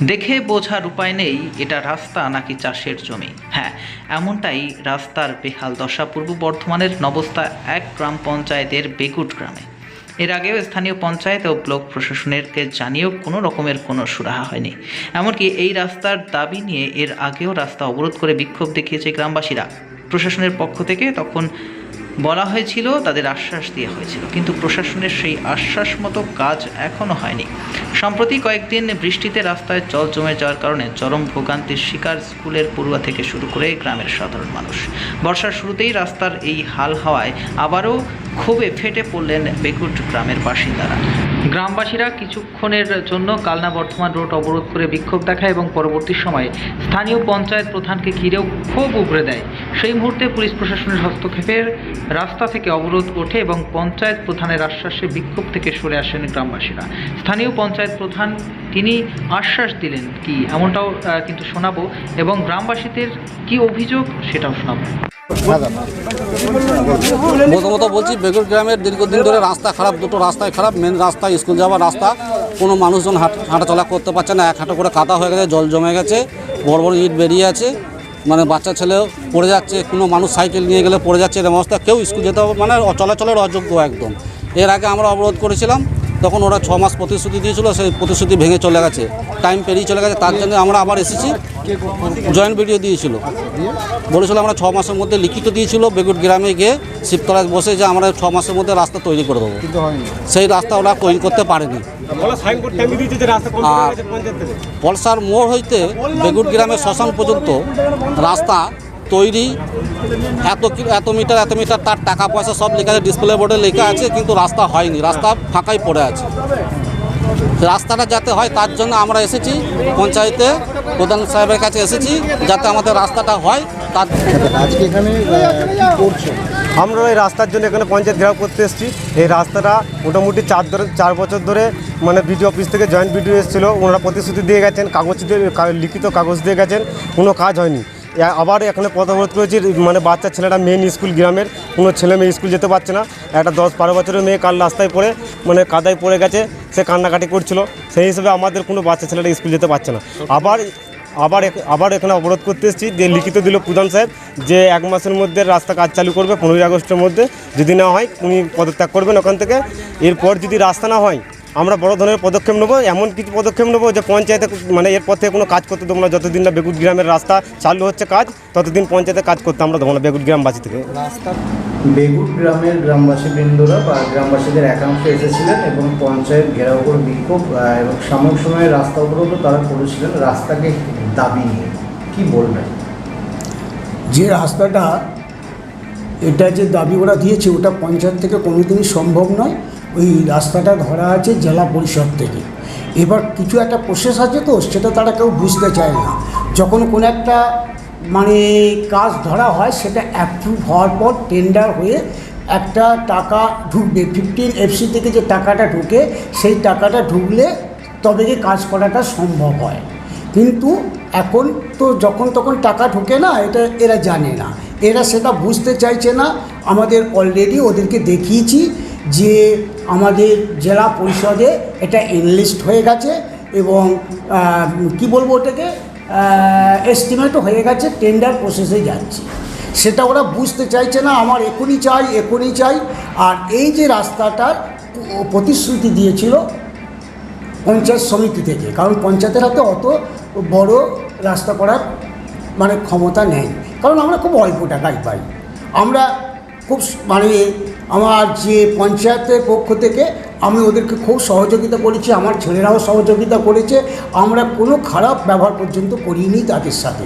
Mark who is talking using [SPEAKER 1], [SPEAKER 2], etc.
[SPEAKER 1] দেখে বোঝার উপায় নেই, এটা রাস্তা নাকি চাষের জমি? হ্যাঁ এমনটাই রাস্তার বেহাল দশা পূর্ব বর্ধমানের নবস্থা এক গ্রাম পঞ্চায়েতের বেগুট গ্রামে। এর আগেও স্থানীয় পঞ্চায়েত ও ব্লক প্রশাসনেরকে জানিয়েও কোনো রকমের কোনো সুরাহা হয়নি। এমনকি এই রাস্তার দাবি নিয়ে এর আগেও রাস্তা অবরোধ করে বিক্ষোভ দেখিয়েছে গ্রামবাসীরা। প্রশাসনের পক্ষ থেকে তখন বলা হয়েছিল, তাদের আশ্বাস দেওয়া হয়েছিল। কিন্তু প্রশাসনের সেই আশ্বাস মতো কাজ এখনও হয়নি। সম্প্রতি কয়েকদিন বৃষ্টিতে রাস্তায় জল জমে যাওয়ার কারণে চরম ভোগান্তির শিকার স্কুলের পড়ুয়া থেকে শুরু করে গ্রামের সাধারণ মানুষ। বর্ষার শুরুতেই রাস্তার এই হাল হওয়ায় আবারও ক্ষোভে ফেটে পড়লেন বেকুট গ্রামের বাসিন্দারা। গ্রামবাসীরা কিছুক্ষণের জন্য কালনা বর্ধমান রোড অবরোধ করে বিক্ষোভ দেখায় এবং পরবর্তী সময়ে স্থানীয় পঞ্চায়েত প্রধানকে ঘিরেও ক্ষোভ উগড়ে দেয়। সেই মুহূর্তে পুলিশ প্রশাসনের হস্তক্ষেপের রাস্তা থেকে অবরোধ ওঠে এবং পঞ্চায়েত প্রধানের আশ্বাসে বিক্ষোভ থেকে সরে আসেন গ্রামবাসীরা। স্থানীয় পঞ্চায়েত প্রধান তিনি আশ্বাস দিলেন কি, এমনটাও কিন্তু শোনাবো এবং গ্রামবাসীদের কি অভিযোগ সেটাও শোনাবো।
[SPEAKER 2] প্রথমত বলছি বেগুর গ্রামের দীর্ঘদিন ধরে রাস্তা খারাপ, দুটো রাস্তায় খারাপ মেন রাস্তা স্কুল যাওয়ার রাস্তা। কোনো মানুষজন হাঁট- হাঁটাচলা করতে পারছে না, এক হাঁটা করে কাদা হয়ে গেছে, জল জমে গেছে, বড় বড় ইট বেরিয়ে আছে। মানে বাচ্চা ছেলে পড়ে যাচ্ছে, কোনো মানুষ সাইকেল নিয়ে গেলে পড়ে যাচ্ছে, এরকম অবস্থা, কেউ স্কুল যেতে হবে মানে চলাচলের অযোগ্য একদম। এর আগে আমরা অবরোধ করেছিলাম তখন ওরা ছ মাস প্রতিশ্রুতি দিয়েছিল সেই প্রতিশ্রুতি ভেঙে চলে গেছে। টাইম পেরিয়ে চলে গেছে তার জন্য আমরা আবার এসেছি। জয়েন্ট ভিডিও দিয়েছিল। বলেছিল আমরা ছ মাসের মধ্যে লিখিত দিয়েছিল বেগুট গ্রামে গিয়ে শিবতলায় বসে যে আমরা ছ মাসের মধ্যে রাস্তা তৈরি করে দেবো। সেই রাস্তা ওরা তৈরি করতে পারেনি।
[SPEAKER 3] বলা সাইনবোর্ড টাঙিয়ে দিয়েছে যে রাস্তা কমপ্লিট
[SPEAKER 2] আর- পলসার মোড় হইতে বেগুট গ্রামের শ্মশান পর্যন্ত রাস্তা তৈরি। এত কি- এত মিটার এত মিটার তার টাকা পয়সা সব লেখা আছে ডিসপ্লে বোর্ডে লেখা আছে কিন্তু রাস্তা হয়নি। রাস্তা ফাঁকাই পড়ে আছে। রাস্তাটা যাতে হয় তার জন্য আমরা এসেছি পঞ্চায়েতে প্রধান সাহেবের কাছে এসেছি যাতে আমাদের রাস্তাটা হয় তার
[SPEAKER 4] আজকে এখানে
[SPEAKER 3] আমরা এই রাস্তার জন্য এখানে পঞ্চায়েত ঘেরাও করতে এসেছি। এই রাস্তাটা মোটামুটি চার ধরে চার বছর ধরে মানে বিডিও অফিস থেকে জয়েন্ট বিডিও এসেছিল। ওনারা প্রতিশ্রুতি দিয়ে গেছেন কাগজ দিয়ে কা- লিখিত কাগজ দিয়ে গেছেন। কোনো কাজ হয়নি। আবার এখানে পদাবরোধ করেছি মানে বাচ্চা ছেলেটা মেন স্কুল গ্রামের, কোনো ছেলে মেয়ে স্কুল যেতে পারছে না। একটা দশ বারো বছরের মেয়ে কাল রাস্তায় পড়ে মানে কাদায় পড়ে গেছে, সে কান্নাকাটি করছিল। সেই হিসেবে আমাদের কোনো বাচ্চা ছেলেটা স্কুল যেতে পারছে না। আবার আবার আবার এখানে অবরোধ করতে এসেছি, যে লিখিত দিল প্রধান সাহেব যে এক মাসের মধ্যে রাস্তা কাজ চালু করবে, পনেরোই আগস্টের মধ্যে যদি না হয়, উনি পদত্যাগ করবেন ওখান থেকে। এরপর যদি রাস্তা না হয় আমরা বড় ধরনের পদক্ষেপ নেব এমন কিছু পদক্ষেপ নেব যে পঞ্চায়েতে মানে এরপর থেকে কোনো কাজ করতে দেবো না। যতদিন না বেগুট গ্রামের রাস্তা চালু হচ্ছে কাজ ততদিন পঞ্চায়েতে কাজ করতে আমরা দেবো না বেগুট গ্রামবাসী থেকে।
[SPEAKER 4] বেগুট গ্রামের গ্রামবাসী বৃন্দরা বা গ্রামবাসীদের একাংশ এসেছিলেন এবং পঞ্চায়েত ঘেরাও করে বিক্ষোভ এবং সাময়িক সময়ে রাস্তা অবরোধও তারা করেছিলেন। রাস্তাকে দাবি নিয়ে কি বলবেন?
[SPEAKER 5] যে রাস্তাটা এটা যে দাবি ওরা দিয়েছে ওটা পঞ্চায়েত থেকে কোনোদিনই সম্ভব নয়। ওই রাস্তাটা ধরা আছে জেলা পরিষদ থেকে। এবার কিছু একটা প্রসেস আছে তো, সেটা তারা কেউ বুঝতে চায় না। যখন কোনো একটা মানে কাজ ধরা হয়, সেটা অ্যাপ্রুভ হওয়ার পর টেন্ডার হয়ে একটা টাকা ঢুকবে। ফিফটিন এফসি থেকে যে টাকাটা ঢুকে, সেই টাকাটা ঢুকলে তবে গিয়ে কাজ করাটা সম্ভব হয়। কিন্তু এখন তো যখন তখন টাকা ঢোকে না, এটা এরা জানে না। এরা সেটা বুঝতে চাইছে না। আমাদের অলরেডি ওদেরকে দেখিয়েছি। যে আমাদের জেলা পরিষদে এটা এনলিস্ট হয়ে গেছে এবং কি বলব ওটাকে এস্টিমেটও হয়ে গেছে টেন্ডার প্রসেসে যাচ্ছে। সেটা ওরা বুঝতে চাইছে না, আমার এখনই চাই এখনই চাই। আর এই যে রাস্তাটার প্রতিশ্রুতি দিয়েছিল পঞ্চায়েত সমিতি থেকে, কারণ পঞ্চায়েতের হাতে অত বড় রাস্তা করার মানে ক্ষমতা নেই। কারণ আমরা খুব অল্প টাকায় পাই। আমরা খুব মানে আমার যে পঞ্চায়েতের পক্ষ থেকে আমি ওদেরকে খুব সহযোগিতা করেছি, আমার ছেলেরাও সহযোগিতা করেছে। আমরা কোনো খারাপ ব্যবহার পর্যন্ত করিনি তাদের সাথে।